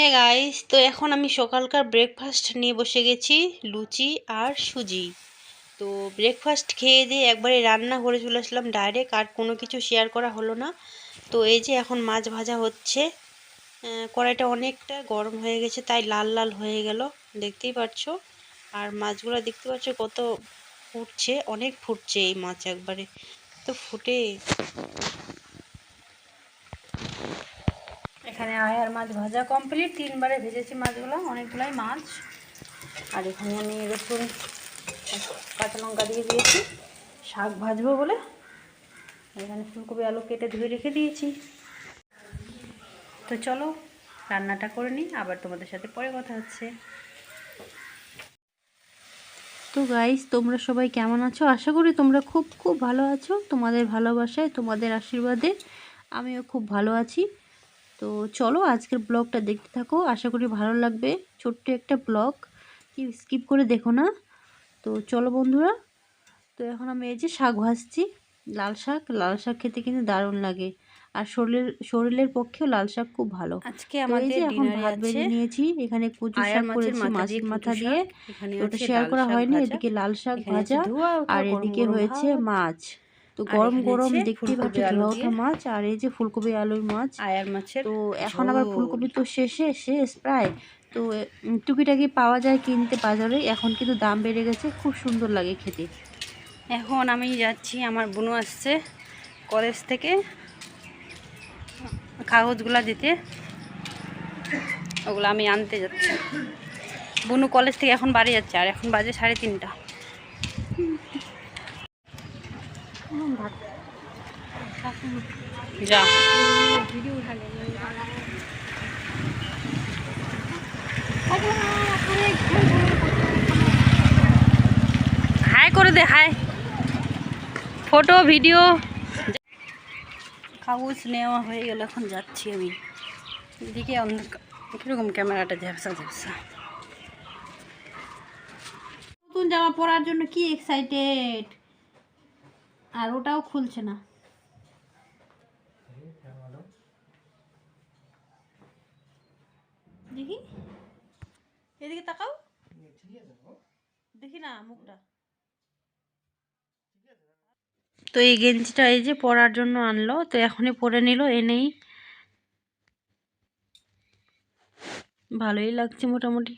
হ্যাঁ গাইস তো এখন আমি সকালকার ব্রেকফাস্ট নিয়ে বসে গেছি, লুচি আর সুজি। তো ব্রেকফাস্ট খেয়ে দিয়ে একবারে রান্না করে চলে আসলাম ডাইরেক্ট আর কোনো কিছু শেয়ার করা হলো না। তো এই যে এখন মাছ ভাজা হচ্ছে কড়াইটা অনেকটা গরম হয়ে গেছে, তাই লাল লাল হয়ে গেল, দেখতেই পাচ্ছ। আর মাছগুলো দেখতে পাচ্ছ কত ফুটছে, অনেক ফুটছে এই মাছ একবারে। তো ফুটে। এখানে আয়ার মাছ ভাজা কমপ্লিট তিনবারে ভেজেছি মাছগুলো, অনেকগুলাই মাছ। আর এখানে আমি রসুন, কাঁচা লঙ্কা দিয়ে দিয়েছি। শাক ভাজবো বলে। এখানে ফুলকপি, আলু কেটে ধুয়ে রেখে দিয়েছি। তো চলো, রান্নাটা করে নিই। আবার তোমাদের সাথে পরে কথা হচ্ছে। তো গাইস তোমরা সবাই কেমন আছো? আশা করি তোমরা খুব খুব ভালো আছো। তোমাদের ভালোবাসায়, তোমাদের আশীর্বাদে আমিও খুব ভালো আছি। তো চলো আজকের ব্লগটা দেখতে থাকো। আশা করি ভালো লাগবে। ছোট্ট একটা ব্লগ। কি স্কিপ করে দেখো না। তো চলো বন্ধুরা তো এখন আমি এই যে শাক ভাজছি। লাল শাক লাল শাক খেতে কিন্তু দারুণ লাগে। আর শরীরের শরীরের পক্ষেও লাল শাক খুব ভালো। আজকে আমাদের এখন ভাত বেজে নিয়েছি। এখানে কচু শাক করেছি মাথা মাছের মাথা দিয়ে। ওটা শেয়ার করা হয়নি। এদিকে লাল শাক ভাজা। আর এদিকে হয়েছে মাছ। তো গরম গরম আছে দেখতেই পাচ্ছ ধোয়া মাছ আর এই যে ফুলকপি আলুর মাছ। আয়ার মাছের তো এখন আবার ফুলকপি তো শেষে শেষ প্রায়। তো টুকিটাকি পাওয়া যায় কিনতে বাজারে। এখন কিন্তু দাম বেড়ে গেছে খুব সুন্দর লাগে খেতে। এখন আমি যাচ্ছি আমার বোনু আসছে কলেজ থেকে কাগজগুলা দিতে। ওগুলো আমি আনতে যাচ্ছি। বুনু কলেজ থেকে এখন বাড়ি যাচ্ছে আর এখন বাজে সাড়ে তিনটা। যা। হাই করে দে হাই। Photo video. কাগজ নেওয়া হয়ে গেল এখন যাচ্ছি আমি। এদিকে কীরকম ক্যামেরাটা ঝাপসা ঝাপসা। নতুন জামা পরার জন্য কি এক্সাইটেড আর ওটাও খুলছে না। দেখি। এদিকে তাকাও। দেখি না মুখটা। তো এই গেঞ্জিটা এই যে পরার জন্য আনলো, তো এখনই পরে নিল, এনেই। ভালোই লাগছে মোটামুটি।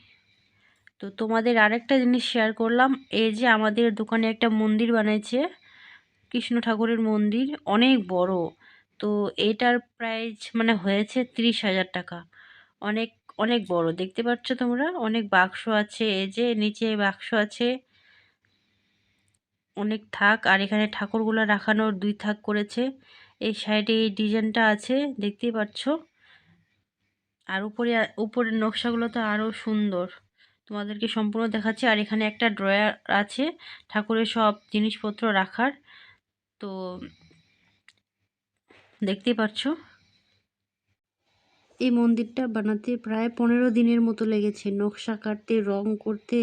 তো তোমাদের আরেকটা জিনিস শেয়ার করলাম, এই যে আমাদের দোকানে একটা মন্দির বানাইছে। কৃষ্ণ ঠাকুরের মন্দির অনেক বড়। তো এটার প্রাইস মানে হয়েছে ত্রিশ হাজার টাকা। অনেক অনেক বড়। দেখতে পাচ্ছ তোমরা? অনেক বাক্স আছে। এই যে নিচে বাক্স আছে। অনেক থাক। আর এখানে ঠাকুরগুলো রাখানোর দুই থাক করেছে। এই সাইডে এই ডিজাইনটা আছে। দেখতেই পাচ্ছ? আর উপরে, উপরের নকশাগুলো তো আরও সুন্দর। তোমাদেরকে সম্পূর্ণ দেখাচ্ছি। আর এখানে একটা ড্রয়ার আছে। ঠাকুরের সব জিনিসপত্র রাখার। তো দেখতেই পাচ্ছ এই মন্দিরটা বানাতে প্রায় পনেরো দিনের মতো লেগেছে। নকশা কাটতে, রং করতে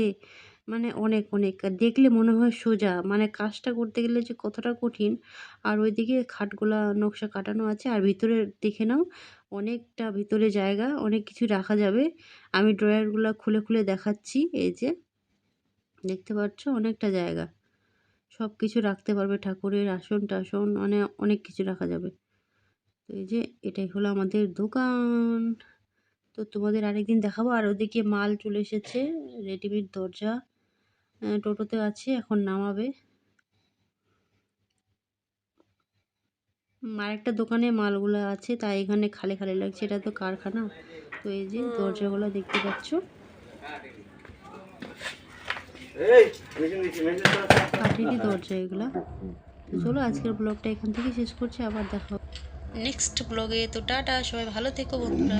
মানে অনেক অনেক। দেখলে মনে হয় সোজা। মানে কাজটা করতে গেলে যে কতটা কঠিন। আর ওইদিকে খাটগুলা নকশা কাটানো আছে। আর ভিতরে দেখে নাও, অনেকটা ভিতরে জায়গা, অনেক কিছু রাখা যাবে। আমি ড্রয়ারগুলো খুলে খুলে দেখাচ্ছি। এই যে, দেখতে পাচ্ছ, অনেকটা জায়গা। সব কিছু রাখতে পারবে ঠাকুরের আসন টাসন মানে অনেক কিছু রাখা যাবে। তো এই যে এটাই হলো আমাদের দোকান। তো তোমাদের আরেকদিন দেখাবো। আর ওদিকে মাল চলে এসেছে রেডিমেড দরজা। টোটোতে আছে এখন নামাবে। উম, আরেকটা দোকানে মালগুলো আছে তাই এখানে খালি খালি লাগছে। এটা তো কারখানা। তো এই যে দরজাগুলো দেখতে পাচ্ছ। দরজা এগুলা। তো চলো আজকের ব্লগটা এখান থেকে শেষ করছি আবার দেখো নেক্সট ব্লগে তো টাটা সবাই ভালো থেকো বন্ধুরা।